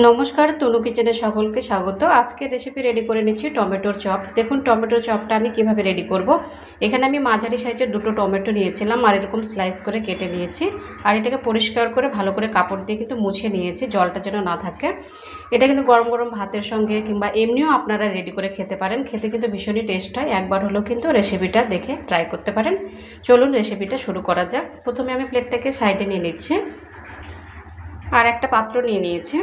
নমস্কার তনু কিচেনে সকলকে স্বাগত। আজকে রেসিপি রেডি করে নিচ্ছি টমেটোর চপ। দেখুন, টমেটোর চপটা আমি কীভাবে রেডি করব। এখানে আমি মাঝারি সাইজের দুটো টমেটো নিয়েছিলাম আর এরকম স্লাইস করে কেটে নিয়েছি। আর এটাকে পরিষ্কার করে ভালো করে কাপড় দিয়ে কিন্তু মুছে নিয়েছি, জলটা যেন না থাকে। এটা কিন্তু গরম গরম ভাতের সঙ্গে কিংবা এমনিও আপনারা রেডি করে খেতে পারেন। খেতে কিন্তু ভীষণই টেস্ট হয়। একবার হলেও কিন্তু রেসিপিটা দেখে ট্রাই করতে পারেন। চলুন রেসিপিটা শুরু করা যাক। প্রথমে আমি প্লেটটাকে সাইডে নিয়ে নিচ্ছি। আর একটা পাত্র নিয়ে নিয়েছি।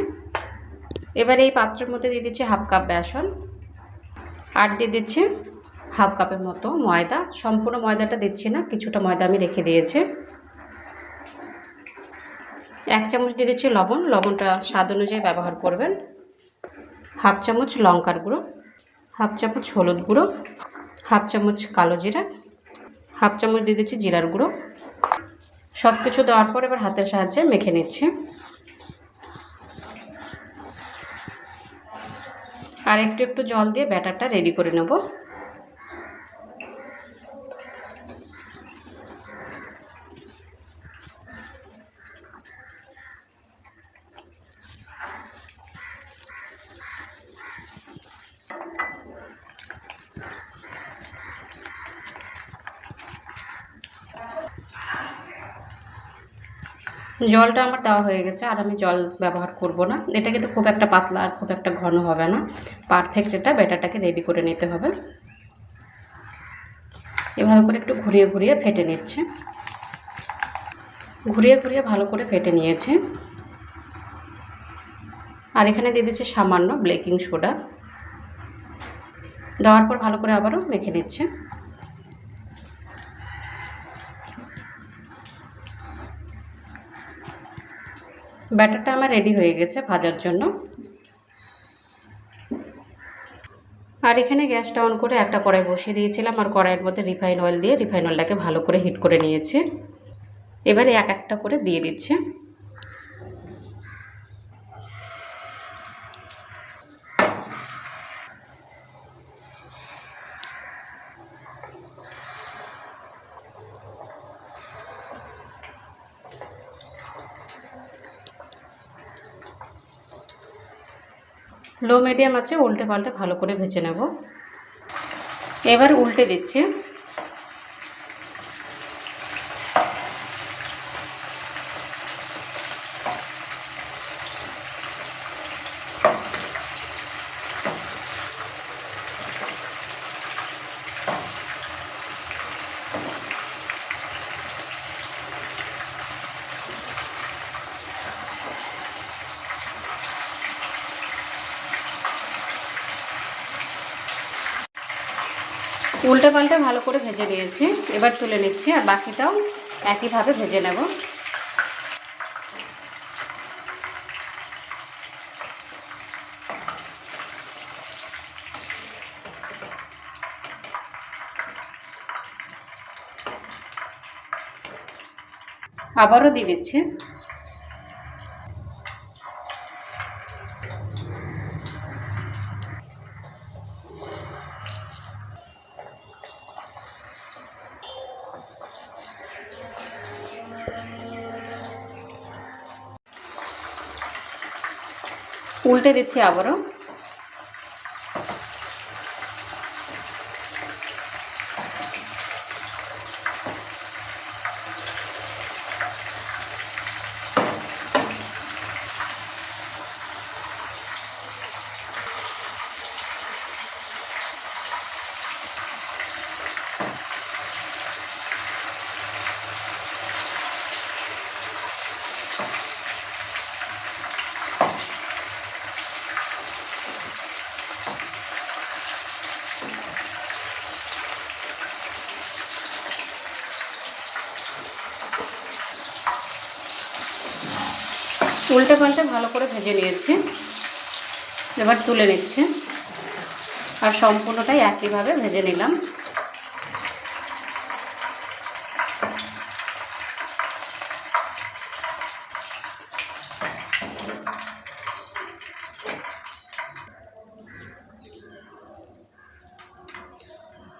এবার এই পাত্রের মধ্যে দিয়ে দিচ্ছি হাফ কাপ বেসন, আর দিয়ে দিচ্ছি হাফ কাপের মতো ময়দা। সম্পূর্ণ ময়দাটা দিচ্ছি না, কিছুটা ময়দা আমি রেখে দিয়েছি। এক চামচ দিয়ে দিচ্ছি লবণ, লবণটা স্বাদ অনুযায়ী ব্যবহার করবেন। হাফ চামচ লঙ্কার গুঁড়ো, হাফ চামচ হলুদ গুঁড়ো, হাফ চামচ কালো জিরা, হাফ চামচ দিয়ে দিচ্ছি জিরার গুঁড়ো। সব কিছু দেওয়ার পর এবার হাতের সাহায্যে মেখে নিচ্ছি। আর একটু একটু জল দিয়ে ব্যাটারটা রেডি করে নেব। জলটা আমার দেওয়া হয়ে গেছে, আর আমি জল ব্যবহার করব না। এটা কিন্তু খুব একটা পাতলা আর খুব একটা ঘন হবে না। পারফেক্ট এটা, ব্যাটারটাকে রেডি করে নিতে হবে। এভাবে করে একটু ঘুরিয়ে ঘুরিয়ে ফেটে নিচ্ছে। ঘুরিয়ে ঘুরিয়ে ভালো করে ফেটে নিয়েছে। আর এখানে দিয়ে দিচ্ছে সামান্য বেকিং সোডা দেওয়ার পর ভালো করে আবারও মেখে নিচ্ছে। ব্যাটারটা আমার রেডি হয়ে গেছে ভাজার জন্য। আর এখানে গ্যাসটা অন করে একটা কড়াই বসিয়ে দিয়েছিলাম আর কড়াইয়ের মধ্যে রিফাইন অয়েল দিয়ে রিফাইন অয়েলটাকে ভালো করে হিট করে নিয়েছি। এবারে এক একটা করে দিয়ে দিচ্ছে। লো মিডিয়াম আছে উল্টে পাল্টে ভালো করে ভেজে নেব। এবার উল্টে দিচ্ছি। উল্টে পাল্টে ভালো করে ভেজে নিয়েছি। এবার তুলে নিচ্ছি আর বাকিটাও একইভাবে ভেজে নেব। আবারও দিয়ে দিচ্ছি। উল্টে দিচ্ছি আবারও। উল্টে পাল্টে ভালো করে ভেজে নিয়েছি। এবার তুলে নিচ্ছে। আর সম্পূর্ণটাই একইভাবে ভেজে নিলাম।